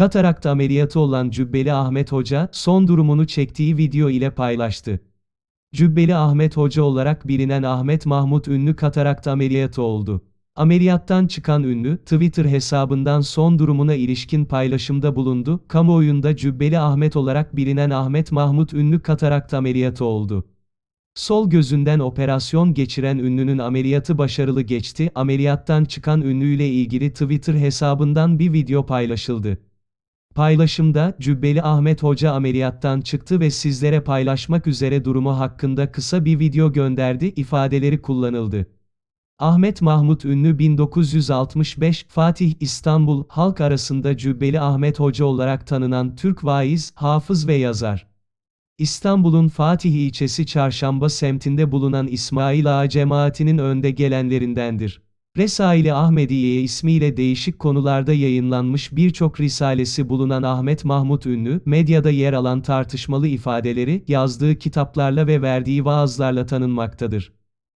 Katarakt ameliyatı olan Cübbeli Ahmet Hoca, son durumunu çektiği video ile paylaştı. Cübbeli Ahmet Hoca olarak bilinen Ahmet Mahmut ünlü katarakt ameliyatı oldu. Ameliyattan çıkan ünlü, Twitter hesabından son durumuna ilişkin paylaşımda bulundu. Kamuoyunda Cübbeli Ahmet olarak bilinen Ahmet Mahmut ünlü katarakt ameliyatı oldu. Sol gözünden operasyon geçiren ünlünün ameliyatı başarılı geçti. Ameliyattan çıkan ünlüyle ilgili Twitter hesabından bir video paylaşıldı. Paylaşımda, Cübbeli Ahmet Hoca ameliyattan çıktı ve sizlere paylaşmak üzere durumu hakkında kısa bir video gönderdi ifadeleri kullanıldı. Ahmet Mahmut Ünlü 1965, Fatih İstanbul, halk arasında Cübbeli Ahmet Hoca olarak tanınan Türk vaiz, hafız ve yazar. İstanbul'un Fatih ilçesi Çarşamba semtinde bulunan İsmail Ağa cemaatinin önde gelenlerindendir. Resaili Ahmediye ismiyle değişik konularda yayınlanmış birçok risalesi bulunan Ahmet Mahmut Ünlü, medyada yer alan tartışmalı ifadeleri, yazdığı kitaplarla ve verdiği vaazlarla tanınmaktadır.